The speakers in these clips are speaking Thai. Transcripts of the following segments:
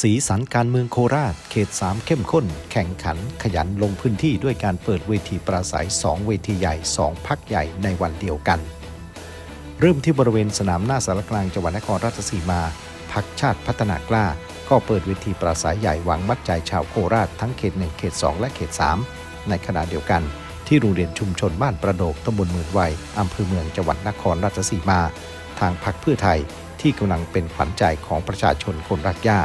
สีสันการเมืองโคราช เขต 3 เข้มข้น แข่งขันขยันลงพื้นที่ด้วยการเปิดเวทีปราศัย 2 เวทีใหญ่ 2 พักใหญ่ในวันเดียวกัน เริ่มที่บริเวณสนามหน้าสารกลางจังหวัดนครราชสีมา พักชาติพัฒนากล้า ก็เปิดเวทีปราศัยใหญ่หวังมัดใจชาวโคราชทั้งเขต 1 เขต 2 และเขต 3 ในขณะเดียวกัน ที่โรงเรียนชุมชนบ้านประโดกตำบลหมื่นวัยอำเภอเมืองจังหวัดนครราชสีมา ทางพักเพื่อไทยที่กำลังเป็นขวัญใจของประชาชนคนรักหญ้า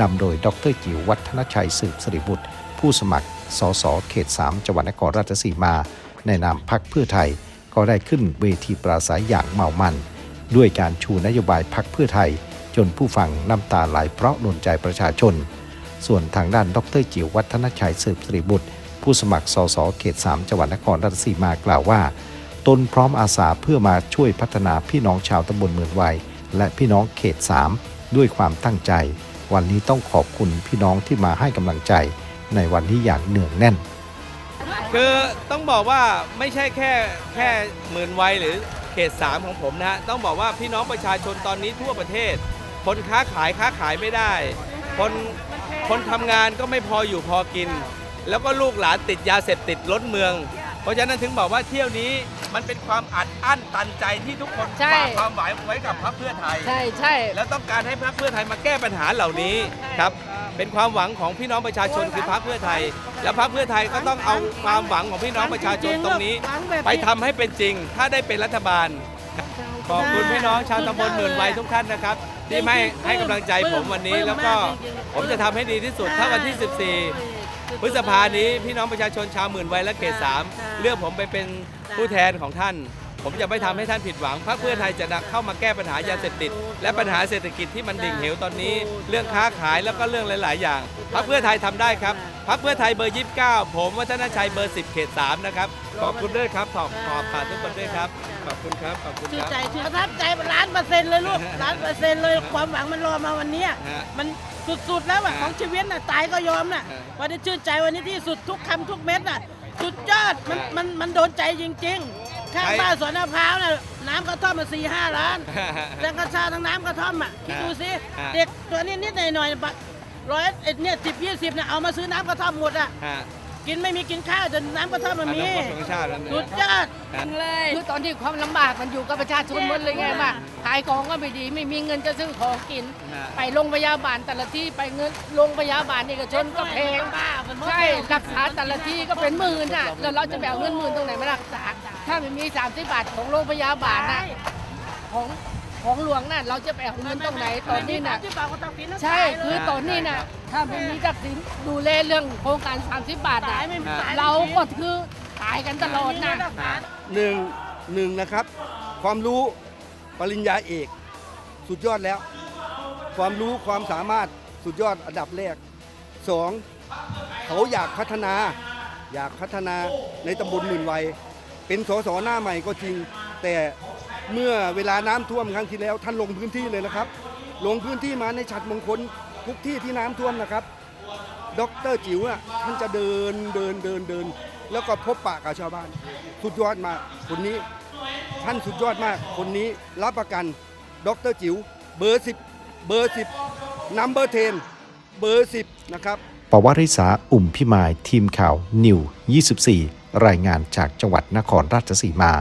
นำโดยดรจิ๋ววัฒนชัยสืบสิริบุตร ผู้สมัคร สส เขต 3 จังหวัดนครราชสีมา ในนามพักเพื่อไทย ก็ได้ขึ้นเวทีปราศัยอย่างเมามัน ด้วยการชูนโยบายพักเพื่อไทย จนผู้ฟังน้ำตาไหลเพราะหนุนใจประชาชน ส่วนทางด้านดรจิ๋ววัฒนชัยสืบสิริบุตร ผู้สมัคร สส เขต 3 จังหวัดนครราชสีมากล่าวว่า ตนพร้อมอาสาเพื่อมาช่วยพัฒนาพี่น้องชาวตำบลเมืองวัยและพี่น้องเขต 3 ด้วยความตั้งใจ วันนี้ต้องขอบคุณพี่น้องที่มาให้กำลังใจในวันนี้อย่างเหนื่องแน่น คือต้องบอกว่าไม่ใช่แค่แค่หมื่นวัยหรือเขต3ของผมนะฮะต้องบอกว่าพี่น้องประชาชนตอนนี้ทั่วประเทศ คนค้าขายค้าขายไม่ได้ คนคนทำงานก็ไม่พออยู่พอกิน แล้วก็ลูกหลานติดยาเสพติดล้นเมือง เพราะฉะนั้นถึงบอกว่าเที่ยวนี้มันเป็นความอัดอั้นตันใจที่ทุกคนใช่ ฝากความหวังไว้กับพรรคเพื่อไทย ใช่ใช่ แล้วต้องการให้พรรคเพื่อไทยมาแก้ปัญหาเหล่านี้ครับ เป็นความหวังของพี่น้องประชาชนคือพรรคเพื่อไทย แล้วพรรคเพื่อไทยก็ต้องเอาความหวังของพี่น้องประชาชนตรงนี้ ไปทำให้เป็นจริง ถ้าได้เป็นรัฐบาล ขอบคุณพี่น้องชาวตำบลหมื่นวัยทุกท่านนะครับ ที่ไม่ให้กำลังใจผมวันนี้แล้วก็ผมจะทำให้ดีที่สุดถ้าวันที่ 14 พฤษภานี้พี่น้องประชาชนชาวหมื่นวัยและเขตสามเลือกผมไปเป็นผู้แทนของท่าน ผมจะไม่ทำให้ท่านผิดหวังพรรคเพื่อไทยจะเข้ามาแก้ปัญหายาเสพติด และปัญหาเศรษฐกิจที่มันดิ่งเหวตอนนี้ เรื่องค้าขายแล้วก็เรื่องหลาย ๆ อย่างพรรคเพื่อไทยทำได้ครับพรรคเพื่อไทยเบอร์ 29 ผมวัฒนชัยเบอร์ 10 เขต 3 นะครับ ขอบคุณด้วยครับขอบขอบผ่านทุกคนด้วยครับ ขอบคุณครับ ขอบคุณชื่คนรับใจชื่นประทับใจล้านเปอร์เซ็นต์เลยลูกล้านเปอร์เซ็นต์เลยความหวังมันรอมาวันเนี้ยฮะมันสุด ๆ แล้วอะฮะของชีวิตน่ะตายก็ยอมน่ะฮะวันนี้ชื่นใจวันนี้ที่สุดทุกคำทุกเม็ดน่ะสุดยอดมันฮะมันมันโดนใจจริง ๆ ข้างใครบ้านสวนมะพร้าวน่ะน้ำกระท่อมมาสี่ห้าล้านทั้งกระชาทั้งน้ำกระท่อมอะคิดดูสิฮะ เด็กตัวนี้นิดหน่อยๆบัตรร้อยเอ็ดเนี่ยสิบยี่สิบเนี่ยเอามาซื้อน้ำกระท่อมหมดอะฮะกินไม่มีกินข้าวจนน้ำกระท่อมมันมีอนาคตของชาติแล้วเนี่ย สุดยอดฮะเลย คือตอนที่ความลำบากมันอยู่กับประชาชนหมดเลยไงว่าขายของก็ไม่ดีไม่มีเงินจะซื้อของกิน ฮะ ไปโรงพยาบาลแต่ละที่ไปเงินโรงพยาบาลเอกชนก็แพงใช่รักษาแต่ละที่ก็เป็นหมื่นอะแล้วเราจะไปเอาเงินหมื่นตรงไหนมารักษา ถ้าไม่มี30บาทของโรงพยาบาลน่ะของของหลวงน่ะเราจะไปเอาเงินตรงไหนตอนนี้น่ะ ที่บอกว่าต้องกินน้ำใช่ตายเลยคือตอนนี้นะถ้าไม่มีทักษิณดูแลเรื่องโครงการ 30 บาทนะตายไม่มีตาย เราก็คือตายกันตลอดนะ หนึ่งหนึ่งนะครับ ความรู้ปริญญาเอก สุดยอดแล้ว ความรู้ความสามารถสุดยอดอันดับแรกสองเขาอยากพัฒนา อยากพัฒนาในตำบลหมื่นวัย เป็นสสหน้าใหม่ก็จริง แต่เมื่อเวลาน้ำท่วมครั้งที่แล้วท่านลงพื้นที่เลยนะครับ ลงพื้นที่มาในฉัดมงคลทุกที่ที่น้ำท่วมนะครับดรจิ๋วอะท่านจะเดินเดินเดินเดิน แล้วก็พบปะกับชาวบ้าน สุดยอดมากคนนี้ท่านสุดยอดมาก คนนี้รับประกันดรจิ๋วเบอร์สิบเบอร์สิบนัมเบอร์เทนเบอร์สิบนะครับปวาริษาอุ่มพิมายทีมข่าวนิว 24 รายงานจากจังหวัดนครราชสีมา